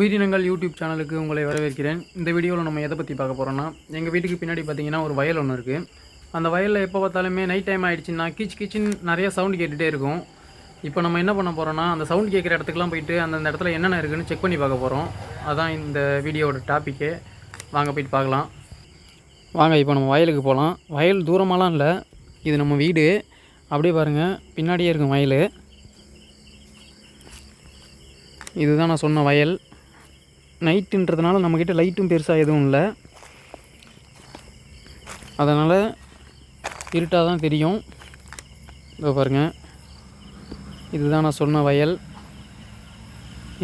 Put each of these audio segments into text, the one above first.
உயிரினங்கள் யூடியூப் சேனலுக்கு உங்களை வரவேற்கிறேன். இந்த வீடியோவில் நம்ம எதை பற்றி பார்க்க போகிறோம்னா எங்கள் வீட்டுக்கு பின்னாடி பார்த்தீங்கன்னா ஒரு வயல் ஒன்று இருக்குது அந்த வயலில் எப்போ பார்த்தாலுமே நைட் டைம் ஆகிடுச்சின்னா கீச் கீச்சின்னு நிறைய சவுண்ட் கேட்டுகிட்டே இருக்கும். இப்போ நம்ம என்ன பண்ண போகிறோம்னா அந்த சவுண்ட் கேட்குற இடத்துக்குலாம் போயிட்டு அந்தந்த இடத்துல என்னென்ன இருக்குதுன்னு செக் பண்ணி பார்க்க போகிறோம் அதான் இந்த வீடியோவோட டாப்பிக்கே வாங்க போயிட்டு பார்க்கலாம். வாங்க இப்போ நம்ம வயலுக்கு போகலாம் வயல் தூரமாலாம் இல்லை. இது நம்ம வீடு. அப்படியே பாருங்கள் பின்னாடியே இருக்கும் வயல். இதுதான் நான் சொன்ன வயல். நைட்டுன்றதுனால நம்மக்கிட்ட லைட்டும் பெருசாக எதுவும் இல்லை. அதனால் இருட்டாக தான் தெரியும். இதோ பாருங்கள் இதுதான் நான் சொன்ன வயல்.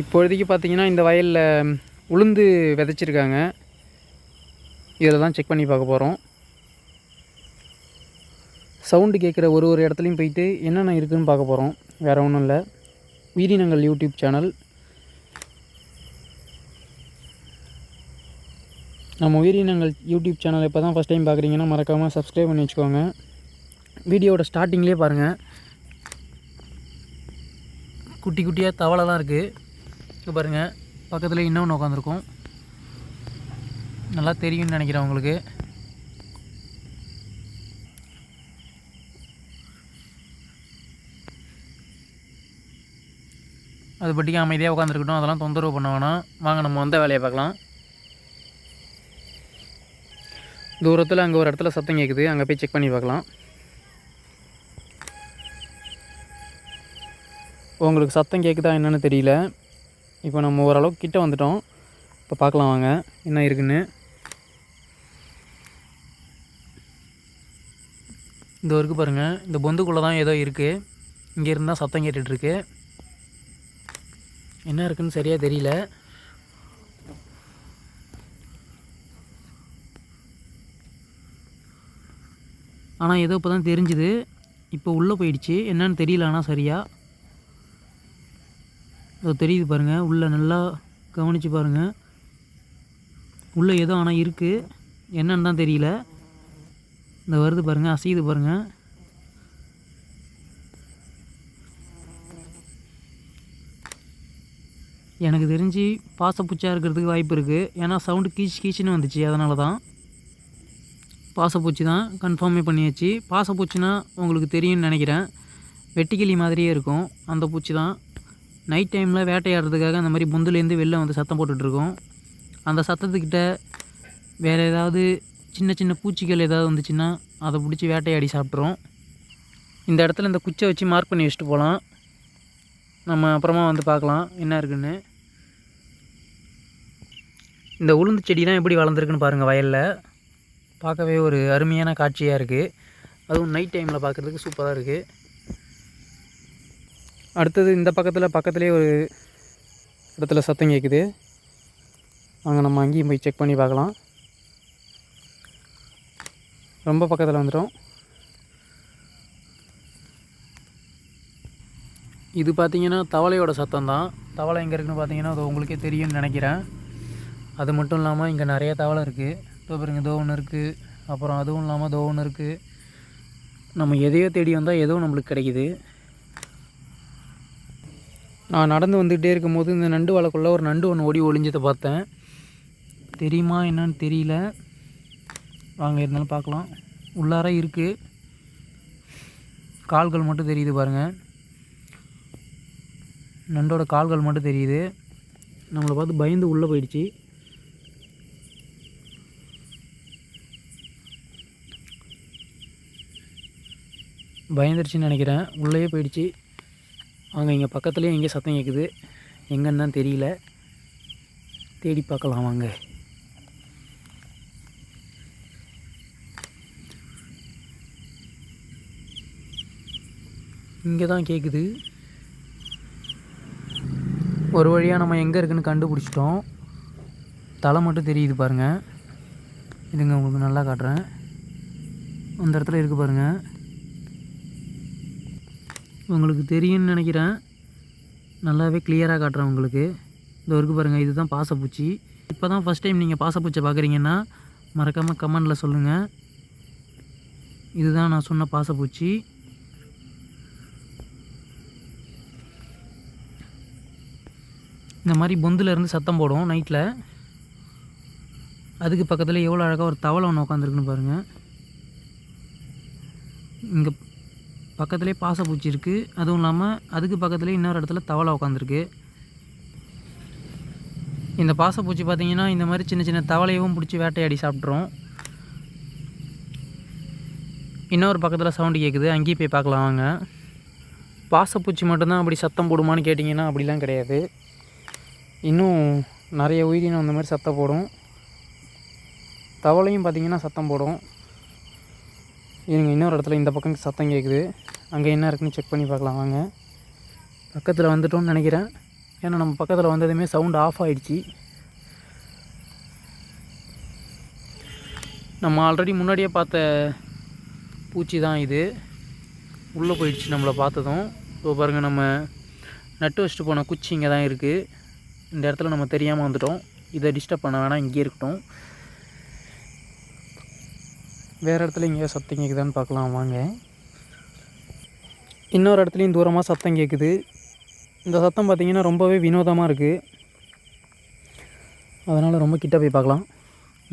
இப்பொழுதைக்கு பார்த்தீங்கன்னா இந்த வயலில் உளுந்து விதைச்சிருக்காங்க. இதில் தான் செக் பண்ணி பார்க்க போகிறோம் சவுண்டு கேட்குற ஒரு ஒரு இடத்துலையும் போயிட்டு என்னென்ன இருக்குதுன்னு பார்க்க போகிறோம் வேறு ஒன்றும் இல்லை. உயிரினங்கள் யூடியூப் சேனல். நம்ம உயிரினங்கள் யூடியூப் சேனல் இப்போ தான் ஃபஸ்ட் டைம் பார்க்குறீங்கன்னா மறக்காமல் சப்ஸ்கிரைப் பண்ணி வச்சுக்கோங்க. வீடியோவோட ஸ்டார்டிங்லேயே பாருங்கள் குட்டி குட்டியாக தவளைலாம் இருக்குது இங்கே பாருங்கள் பக்கத்தில் இன்னொன்று உட்காந்துருக்கும் நல்லா தெரியும்னு நினைக்கிறேன் உங்களுக்கு. அது பட்டிக்கு அமைதியாக உட்காந்துருக்கட்டும் அதெல்லாம் தொந்தரவு பண்ண வேணாம். வாங்க நம்ம வந்த வேலையை பார்க்கலாம். தூரத்தில் அங்கே ஒரு இடத்துல சத்தம் கேட்குது அங்கே போய் செக் பண்ணி பார்க்கலாம். உங்களுக்கு சத்தம் கேட்குதா என்னன்னு தெரியல. இப்போ நம்ம ஓரளவுக்கு கிட்ட வந்துட்டோம். இப்போ பார்க்கலாம் வாங்க என்ன இருக்குன்னு. இந்த வரைக்கும் பாருங்கள் இந்த பொந்துக்குள்ளே தான் ஏதோ இருக்குது இங்கே இருந்தால் சத்தம் கேட்டுட்ருக்கு என்ன இருக்குன்னு சரியாக தெரியல. ஆனால் ஏதோ இப்போ தான் தெரிஞ்சுது. இப்போ உள்ளே போயிடுச்சு. என்னன்னு தெரியல ஆனால் சரியாக இதோ தெரியுது பாருங்கள் உள்ளே நல்லா கவனித்து பாருங்கள் உள்ளே ஏதோ ஆனால் இருக்குது என்னன்னு தான் தெரியல. இந்த வருது பாருங்கள் அசையுது பாருங்கள் எனக்கு தெரிஞ்சு பாசப்பூச்சியாக இருக்கிறதுக்கு வாய்ப்பு இருக்குது ஏன்னா சவுண்டு கீச் கீச்சுன்னு வந்துச்சு. அதனால தான் பாசப்பூச்சி தான் கன்ஃபார்மே பண்ணியாச்சு. பாசப்பூச்சின்னா உங்களுக்கு தெரியும்னு நினைக்கிறேன். வெட்டிக்கிளி மாதிரியே இருக்கும். அந்த பூச்சி தான் நைட் டைமில் வேட்டையாடுறதுக்காக அந்த மாதிரி பொந்துலேருந்து வெளில வந்து சத்தம் போட்டுட்ருக்கோம். அந்த சத்தத்துக்கிட்ட வேறு ஏதாவது சின்ன சின்ன பூச்சிகள் ஏதாவது வந்துச்சுன்னா அதை பிடிச்சி வேட்டையாடி சாப்பிட்றோம். இந்த இடத்துல இந்த குச்சை வச்சு மார்க் பண்ணி வச்சுட்டு போகலாம் நம்ம அப்புறமா வந்து பார்க்கலாம் என்ன இருக்குன்னு. இந்த உளுந்து செடிலாம் எப்படி வளர்ந்துருக்குன்னு பாருங்கள் வயலில். பார்க்கவே ஒரு அருமையான காட்சியாக இருக்குது அதுவும் நைட் டைமில் பார்க்குறதுக்கு சூப்பராக இருக்குது அடுத்தது இந்த பக்கத்தில் பக்கத்துலேயே ஒரு இடத்துல சத்தம் கேட்குது அங்கே நம்ம அங்கேயும் போய் செக் பண்ணி பார்க்கலாம். ரொம்ப பக்கத்தில் வந்துடும் இது பார்த்திங்கன்னா தவளையோட சத்தம் தான். தவளை எங்கே இருக்குன்னு பார்த்தீங்கன்னா அது உங்களுக்கே தெரியும்னு நினைக்கிறேன். அது மட்டும் இல்லாமல் இங்கே நிறைய தவளை இருக்குது இதோ பாருங்க இதோ ஒன்று இருக்குது அப்புறம் அதுவும் இல்லாமல் இதோ ஒன்று இருக்குது நம்ம எதையோ தேடி வந்தால் எதோ நம்மளுக்கு கிடைக்குது. நான் நடந்து வந்துக்கிட்டே இருக்கும்போது இந்த நண்டு வலைக்குள்ளே ஒரு நண்டு ஒன்று ஓடி ஒளிஞ்சதை பார்த்தேன். தெரியுமா என்னன்னு தெரியல. வாங்க இருந்தாலும் பார்க்கலாம். உள்ளார இருக்குது கால்கள் மட்டும் தெரியுது பாருங்கள் நண்டோட கால்கள் மட்டும் தெரியுது. நம்மளை பார்த்து பயந்து உள்ளே போயிடுச்சு. பயந்துருச்சுன்னு நினைக்கிறேன். உள்ளேயே போயிடுச்சு. அங்கே இங்கே பக்கத்துலேயே எங்கேயோ சத்தம் கேட்குது எங்கன்னு தான் தெரியல. தேடி பார்க்கலாம் வாங்க. இங்கே தான் கேட்குது ஒரு வழியாக நம்ம எங்கே இருக்குன்னு கண்டுபிடிச்சிட்டோம். தலை மட்டும் தெரியுது பாருங்கள் இதுங்க உங்களுக்கு நல்லா காட்டுறேன். அந்த இடத்துல இருக்குது பாருங்கள் உங்களுக்கு தெரியும்னு நினைக்கிறேன். நல்லாவே கிளியராக காட்டுறேன் உங்களுக்கு. இந்த ஒர்க்கு பாருங்கள் இதுதான் பாசப்பூச்சி. இப்போ தான் ஃபஸ்ட் டைம் நீங்கள் பாசப்பூச்சை பார்க்குறீங்கன்னா மறக்காமல் கமெண்டில் சொல்லுங்கள் இதுதான் நான் சொன்ன பாசப்பூச்சி. இந்த மாதிரி பொந்தில் இருந்து சத்தம் போடும் நைட்டில் அதுக்கு பக்கத்தில் எவ்வளோ அழகாக ஒரு தவளை ஒன்று உட்காந்துருக்குன்னு பாருங்கள் இங்கே பக்கத்துலேயே பாசப்பூச்சி இருக்குது அதுவும் இல்லாமல் அதுக்கு பக்கத்துலேயே இன்னொரு இடத்துல தவளை உட்காந்துருக்கு இந்த பாசப்பூச்சி பார்த்தீங்கன்னா இந்த மாதிரி சின்ன சின்ன தவளையவும் பிடிச்சி வேட்டையாடி சாப்பிட்ரும் இன்னொரு பக்கத்தில் சவுண்டு கேட்குது அங்கேயும் போய் பார்க்கலாம் வாங்க. பாசப்பூச்சி மட்டும்தான் அப்படி சத்தம் போடுமான்னு கேட்டிங்கன்னா அப்படிலாம் கிடையாது. இன்னும் நிறைய உயிரினம் அந்த மாதிரி சத்தம் போடும். தவளையும் பார்த்தீங்கன்னா சத்தம் போடும். இருங்க இன்னொரு இடத்துல இந்த பக்கம் சத்தம் கேட்குது அங்கே என்ன இருக்குன்னு செக் பண்ணி பார்க்கலாம் வாங்க. பக்கத்தில் வந்துட்டோம்னு நினைக்கிறேன். ஏன்னா நம்ம பக்கத்தில் வந்ததுமே சவுண்டு ஆஃப் ஆகிடுச்சி நம்ம ஆல்ரெடி முன்னாடியே பார்த்த பூச்சி தான் இது. உள்ளே போயிடுச்சு நம்மளை பார்த்ததும். இப்போ பாருங்கள் நம்ம நட்டு வச்சுட்டு போன குச்சி இங்கே தான் இருக்குது இந்த இடத்துல நம்ம தெரியாமல் வந்துட்டோம். இதை டிஸ்டர்ப் பண்ண வேணாம் இங்கேயே இருக்கட்டும். வேறு இடத்துல எங்கேயோ சத்தம் கேட்குதான்னு பார்க்கலாம் வாங்க. இன்னொரு இடத்துலையும் தூரமாக சத்தம் கேட்குது இந்த சத்தம் பார்த்திங்கன்னா ரொம்பவே வினோதமாக இருக்குது அதனால் ரொம்ப கிட்ட போய் பார்க்கலாம்.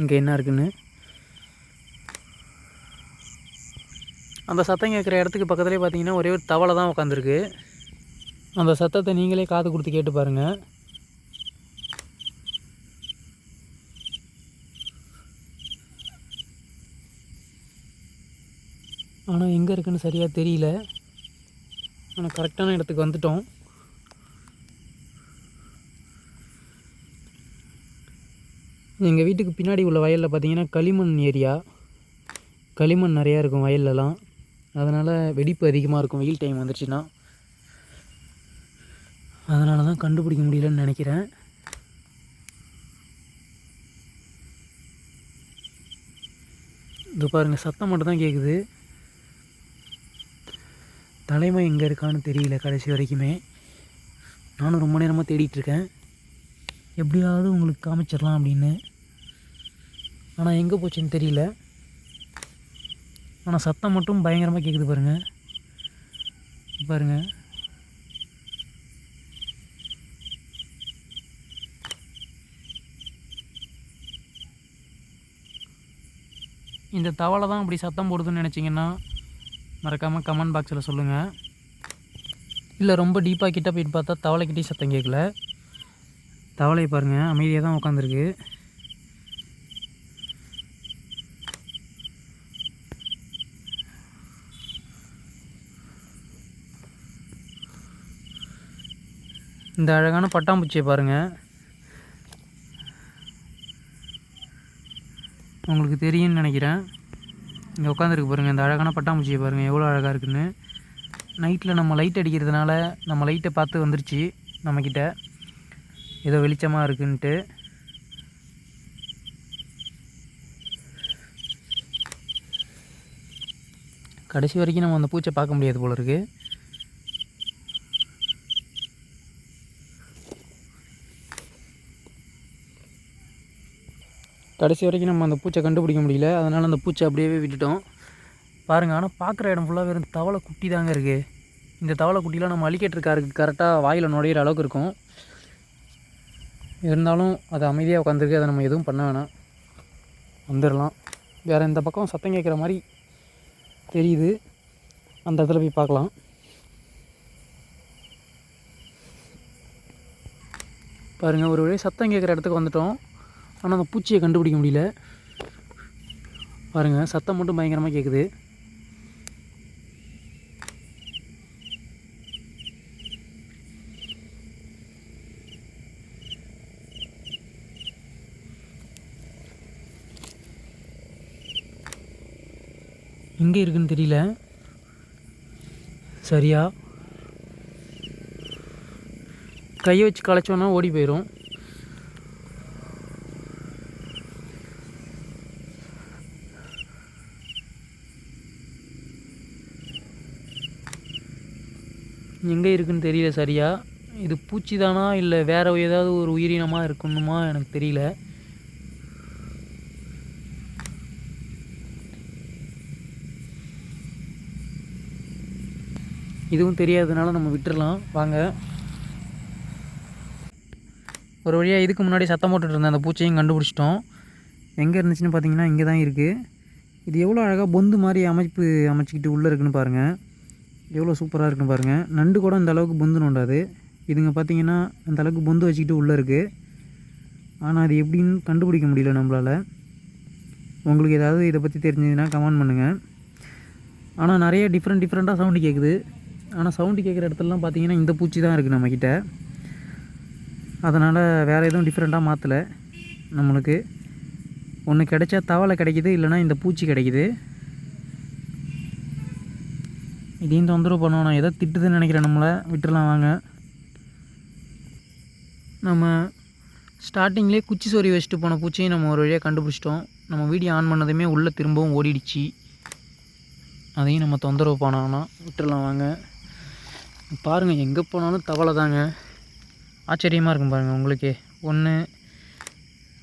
இங்கே என்ன இருக்குன்னு. அந்த சத்தம் கேட்குற இடத்துக்கு பக்கத்துலேயே பார்த்தீங்கன்னா ஒரே ஒரு தவளை தான் உட்காந்துருக்கு அந்த சத்தத்தை நீங்களே காது கொடுத்து கேட்டு பாருங்கள் ஆனால் எங்கே இருக்குன்னு சரியாக தெரியல. ஆனால் கரெக்டான இடத்துக்கு வந்துட்டோம். எங்கள் வீட்டுக்கு பின்னாடி உள்ள வயலில் பார்த்தீங்கன்னா களிமண் ஏரியா. களிமண் நிறையா இருக்கும் வயல்லலாம். அதனால் வெடிப்பு அதிகமாக இருக்கும். வெயில் டைம் வந்துருச்சுன்னா. அதனால தான் கண்டுபிடிக்க முடியலன்னு நினைக்கிறேன். இது பாருங்கள் சத்தம் மட்டும் தான் கேட்குது தலைமை எங்கே இருக்கான்னு தெரியல கடைசி வரைக்குமே. நானும் ரொம்ப நேரமாக தேடிட்டுருக்கேன். எப்படியாவது உங்களுக்கு காமிச்சிடலாம் அப்படின்னு. ஆனால் எங்கே போச்சுன்னு தெரியல. ஆனால் சத்தம் மட்டும் பயங்கரமாக கேட்குது பாருங்கள் பாருங்கள் இந்த தவளை தான் அப்படி சத்தம் போடுதுன்னு நினச்சிங்கன்னா மறக்காமல் கமெண்ட் பாக்ஸில் சொல்லுங்கள் இல்லை ரொம்ப டீப்பாக கிட்ட போயிட்டு பார்த்தா தவளைக்கிட்டே சத்தம் கேட்கல. தவளை பாருங்கள் அமைதியாக தான் உட்காந்துருக்கு இந்த அழகான பட்டாம்பூச்சியை பாருங்கள் உங்களுக்கு தெரியும்னு நினைக்கிறேன். இங்கே உட்காந்துருக்கு பாருங்கள் இந்த அழகான பட்டாம்பூச்சியை பாருங்கள் எவ்வளோ அழகாக இருக்குன்னு. நைட்டில் நம்ம லைட் அடிக்கிறதுனால நம்ம லைட்டை பார்த்து வந்துருச்சு நம்மக்கிட்ட ஏதோ வெளிச்சமாக இருக்குன்ட்டு. கடைசி வரைக்கும் நம்ம அந்த பூச்சை பார்க்க முடியாது போல இருக்குது கடைசி வரைக்கும் நம்ம அந்த பூச்சை கண்டுபிடிக்க முடியல. அதனால் அந்த பூச்சை அப்படியே விட்டுட்டோம். பாருங்கள் ஆனால் பார்க்குற இடம் ஃபுல்லாக வெறும் தவளை குட்டி தாங்க இருக்குது இந்த தவளை குட்டிலாம் நம்ம அலிகேட்டருக்காருக்கு கரெக்டாக வாயில் நுழையிற அளவுக்கு இருக்கும். இருந்தாலும் அது அமைதியாக உட்காந்துருக்கு அதை நம்ம எதுவும் பண்ண வேணாம். வந்துடலாம் வேறு இந்த பக்கம் சத்தம் கேட்குற மாதிரி தெரியுது. அந்த இடத்துல போய் பார்க்கலாம். பாருங்கள் ஒரு வழி சத்தம் கேட்குற இடத்துக்கு வந்துட்டோம். ஆனால் அந்த பூச்சியை கண்டுபிடிக்க முடியல. பாருங்கள் சத்தம் மட்டும் பயங்கரமாக கேட்குது எங்கே இருக்குன்னு தெரியல. சரியா? கையை வச்சு களைச்சோன்னா ஓடி போயிடும் எங்கே இருக்குன்னு தெரியல சரியாக இது பூச்சி தானா இல்லை வேறு ஏதாவது ஒரு உயிரினமாக இருக்கணுமா எனக்கு தெரியல. இதுவும் தெரியாததுனால நம்ம விட்டுறலாம். வாங்க. ஒரு வழியாக இதுக்கு முன்னாடி சத்தம் போட்டுட்டு அந்த பூச்சியும் கண்டுபிடிச்சிட்டோம். எங்கே இருந்துச்சுன்னு பார்த்தீங்கன்னா இங்கே தான் இருக்குது இது எவ்வளோ அழகாக பொந்து மாதிரி அமைப்பு அமைச்சிக்கிட்டு உள்ளே இருக்குன்னு பாருங்கள் எவ்வளோ சூப்பராக இருக்குன்னு பாருங்கள் நண்டு கூட அந்த அளவுக்கு பொந்து நோண்டாது. இதுங்க பார்த்தீங்கன்னா அந்த அளவுக்கு பொந்து வச்சுக்கிட்டு உள்ளே இருக்குது ஆனால் அது எப்படின்னு கண்டுபிடிக்க முடியல நம்மளால். உங்களுக்கு ஏதாவது இதை பற்றி தெரிஞ்சதுன்னா கமெண்ட் பண்ணுங்கள் ஆனால் நிறைய டிஃப்ரெண்ட் டிஃப்ரெண்ட்டாக சவுண்டு கேட்குது ஆனால் சவுண்டு கேட்குற இடத்துலலாம் பார்த்தீங்கன்னா இந்த பூச்சி தான் இருக்குது நம்மக்கிட்ட அதனால் வேறு எதுவும் டிஃப்ரெண்ட்டாக மாற்றலை நம்மளுக்கு. ஒன்று கிடைச்சா தவளை கிடைக்கிது இல்லைன்னா இந்த பூச்சி கிடைக்கிது. இதையும் தொந்தரவு பண்ணணும் எதை திட்டுதுன்னு நினைக்கிறேன். நம்மளை விட்டுறலாம் வாங்க. நம்ம ஸ்டார்டிங்லேயே குச்சி சொறி வச்சுட்டு போன பூச்சியும் நம்ம ஒரு வழியாக கண்டுபிடிச்சிட்டோம். நம்ம வீடியோ ஆன் பண்ணதுமே உள்ளே திரும்பவும் ஓடிடுச்சு. அதையும் நம்ம தொந்தரவு பண்ணோம்னா விட்டுறலாம் வாங்க. பாருங்கள் எங்கே போனாலும் தவளை தாங்க. ஆச்சரியமாக இருக்கும் பாருங்கள் உங்களுக்கே. ஒன்று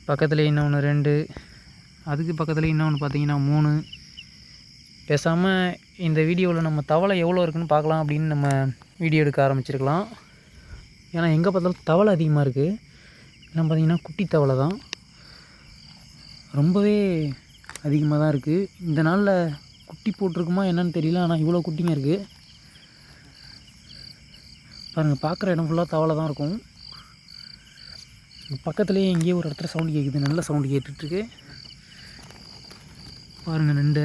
பக்கத்தில் இன்னொன்று ரெண்டு. அதுக்கு பக்கத்தில் இன்னொன்று பார்த்தீங்கன்னா மூணு. பேசாமல் இந்த வீடியோவில் நம்ம தவளை எவ்வளோ இருக்குன்னு பார்க்கலாம் அப்படின்னு நம்ம வீடியோ எடுக்க ஆரம்பிச்சிருக்கலாம். ஏன்னா எங்கே பார்த்தாலும் தவளை அதிகமாக இருக்குது எல்லாம் பார்த்தீங்கன்னா குட்டி தவளை தான். ரொம்பவே அதிகமாக தான் இருக்குது இந்த நாளில் குட்டி போட்டிருக்குமா என்னன்னு தெரியல ஆனால் இவ்வளோ குட்டிங்க இருக்குது பாருங்கள் பார்க்குற இடம் ஃபுல்லாக தவளை தான் இருக்கும். பக்கத்துலேயே எங்கேயோ ஒரு இடத்துல சவுண்டு கேட்குது நல்ல சவுண்டு கேட்டுட்ருக்கு பாருங்கள் நண்டு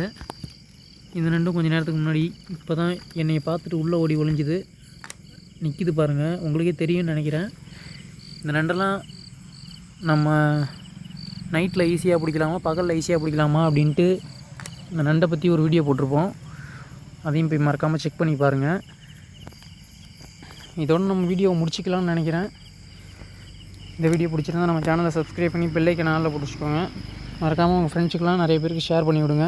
இந்த நண்டும் கொஞ்சம் நேரத்துக்கு முன்னாடி இப்போ தான் என்னையை பார்த்துட்டு உள்ளே ஓடி ஒளிஞ்சுது. நிற்கிது பாருங்கள் உங்களுக்கே தெரியும்னு நினைக்கிறேன். இந்த நண்டெல்லாம் நம்ம நைட்டில் ஈஸியாக பிடிக்கலாமா? பகலில் ஈஸியாக பிடிக்கலாமா? அப்படின்ட்டு இந்த நண்டை பற்றி ஒரு வீடியோ போட்டிருப்போம். அதையும் போய் மறக்காமல் செக் பண்ணி பாருங்கள் இதோட நம்ம வீடியோவை முடிச்சிக்கலாம்னு நினைக்கிறேன். இந்த வீடியோ பிடிச்சிருந்தா நம்ம சேனலை சப்ஸ்கிரைப் பண்ணி பெல்லைக்கு நாளில் பிடிச்சிக்கோங்க மறக்காமல் உங்கள் ஃப்ரெண்ட்ஸுக்கெலாம் நிறைய பேருக்கு ஷேர் பண்ணி விடுங்க